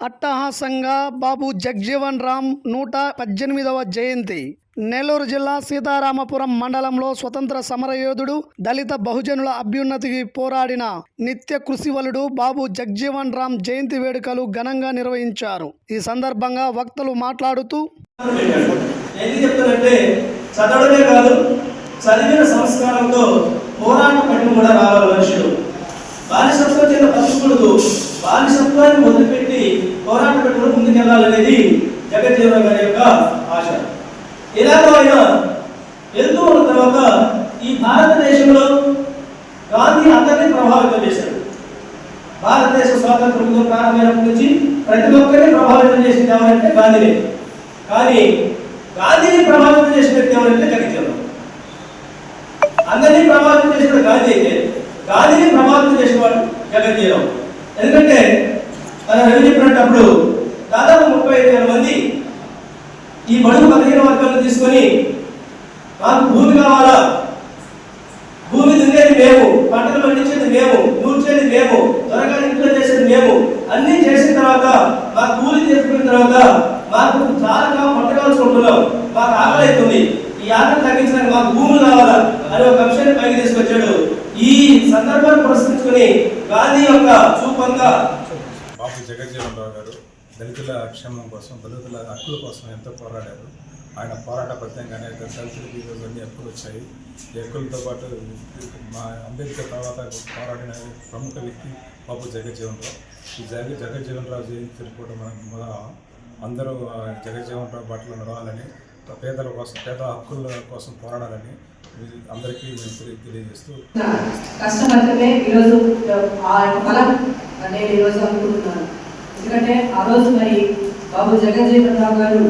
అట్టహాసంగా బాబు జగ్జీవన్ రామ్ నూట పద్దెనిమిదవ జయంతి. నెల్లూరు జిల్లా సీతారామపురం మండలంలో స్వతంత్ర సమరయోధుడు దళిత బహుజనుల అభ్యున్నతికి పోరాడిన నిత్య కృషివలుడు బాబు జగ్జీవన్ రామ్ జయంతి వేడుకలు ఘనంగా నిర్వహించారు. ఈ సందర్భంగా వక్తలు మాట్లాడుతూ చదవడమే కాదు చదివిన సంస్కారంతో పోరాట కూడా రావాలి మనుషులు బానిసత్వం చేత బానిసత్వాన్ని మొదలుపెట్టి పోరాట పెట్టడం ముందుకెళ్ళాలనేది జగజ్జీవన్ గారి యొక్క ఆశ. ఎలాగో ఆయన వెళ్తూ ఉన్న తర్వాత ఈ భారతదేశంలో గాంధీ అందరినీ ప్రభావితం చేశాడు. భారతదేశ స్వాతంత్రంలో ప్రారంభమైనప్పటి నుంచి ప్రతి ఒక్కరిని ప్రభావితం చేసింది ఎవరంటే గాంధీనే. కానీ గాంధీని ప్రభావితం చేసిన వ్యక్తి ఎవరంటే జగజ్జీవన్. అందరినీ ప్రభావితం చేసిన గాంధీ అయితే గాంధీని ప్రభావితం చేసిన వాడు జగజ్జీవన్. ఎందుకంటే మన చెప్పినప్పుడు దాదాపు ముప్పై ఐదు వేల మంది ఈ బడుగు పదిహేను వర్గాలను తీసుకొని మాకు భూమి కావాలా? భూమి దున్నేది మేము పంటలు పండించేది మేము నూర్చేది మేము త్వరగా ఇంట్లో చేసేది మేము అన్ని చేసిన తర్వాత మా కూలి చేసుకున్న తర్వాత మాకు చాలా పంట కావాల్సి ఉంటున్నాం మాకు ఆకలి అవుతుంది ఈ ఆకలి తగ్గించడానికి మాకు భూములు కావాలా? అని ఒక అంశాన్ని పైకి తీసుకొచ్చాడు. ఈ సందర్భాన్ని పురస్కరించుకొని గాంధీ యొక్క చూపంగా జగజ్జీవన్ రావు గారు దళితుల క్షేమం కోసం దళితుల హక్కుల కోసం ఎంతో పోరాడారు. ఆయన పోరాట ఫలితంగానే దళితులకి ఈరోజు అన్ని హక్కులు వచ్చాయి. ఈ హక్కులతో పాటు మా అంబేద్కర్ తర్వాత పోరాడిన ప్రముఖ వ్యక్తి బాబు జగజ్జీవన్ రావు. ఈ జగ జగజ్జీవన్ రావు జయంతి జరుపుకోవడం మనం మొదల అందరూ ఆ జగజ్జీవన్ రావు బాటలో నడవాలని పేదల కోసం పేద హక్కుల కోసం పోరాడాలని అందరికీ మేము తెలియజేస్తూ కష్టపడితే ఈరోజు ఫలం నేను ఈరోజు అనుకుంటున్నాను. ఎందుకంటే ఆ రోజు మరి బాబు జగజ్జీవన్ రావు గారు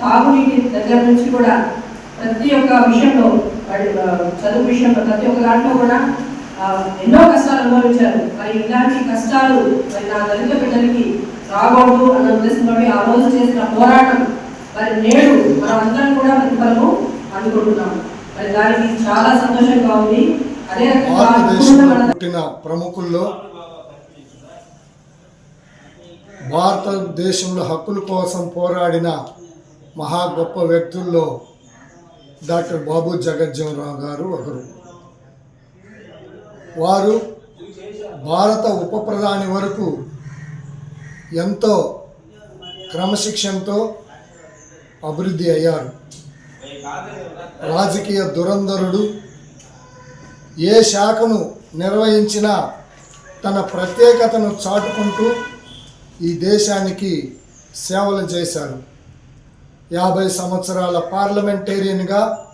తాగునీటి దగ్గర నుంచి కూడా ప్రతి ఒక్క విషయంలో చదువు విషయంలో ప్రతి ఒక్క దాంట్లో కూడా ఎన్నో కష్టాలు అనుభవించారు. మరి ఇలాంటి కష్టాలు మరి నా దళిత బిడ్డలకి రాకూడదు అన్న ఉద్దేశంతో ఆ రోజు చేసిన పోరాటం మరి నేడు మనం అందరం కూడా ప్రతిఫలము అందుకుంటున్నాం. మరి దానికి చాలా సంతోషంగా ఉంది. అదే పుట్టిన ప్రముఖుల్లో భారతదేశంలో హక్కుల కోసం పోరాడిన మహా గొప్ప వ్యక్తుల్లో డాక్టర్ బాబు జగజ్జీవన్ రావు గారు ఒకరు. వారు భారత ఉప ప్రధాని వరకు ఎంతో క్రమశిక్షణతో అభివృద్ధి అయ్యారు. రాజకీయ దురంధరుడు ఏ శాఖను నిర్వహించినా తన ప్రత్యేకతను చాటుకుంటూ ఈ దేశానికి సేవలు చేశారు. యాభై సంవత్సరాల పార్లమెంటేరియన్గా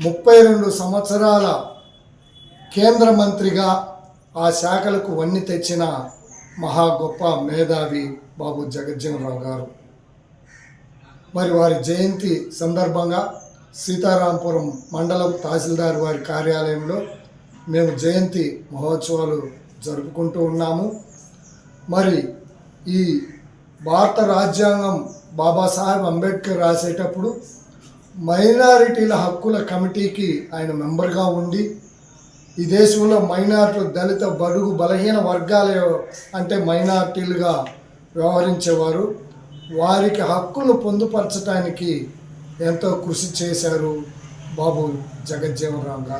ముప్పై రెండు సంవత్సరాల కేంద్ర మంత్రిగా ఆ శాఖలకు వన్ని తెచ్చిన మహా గొప్ప మేధావి బాబు జగజ్జనరావు రావు గారు. మరి వారి జయంతి సందర్భంగా సీతారాంపురం మండలం తహసీల్దార్ వారి కార్యాలయంలో మేము జయంతి మహోత్సవాలు జరుపుకుంటూ ఉన్నాము. మరి ఈ భారత రాజ్యాంగం బాబాసాహెబ్ అంబేద్కర్ రాసేటప్పుడు మైనారిటీల హక్కుల కమిటీకి ఆయన మెంబర్గా ఉండి ఈ దేశంలో మైనార్టీలు దళిత బడుగు బలహీన వర్గాల అంటే మైనార్టీలుగా వ్యవహరించేవారు. వారికి హక్కులు పొందుపరచడానికి ఎంతో కృషి చేశారు బాబు జగజ్జీవన్ రామ్ గారు.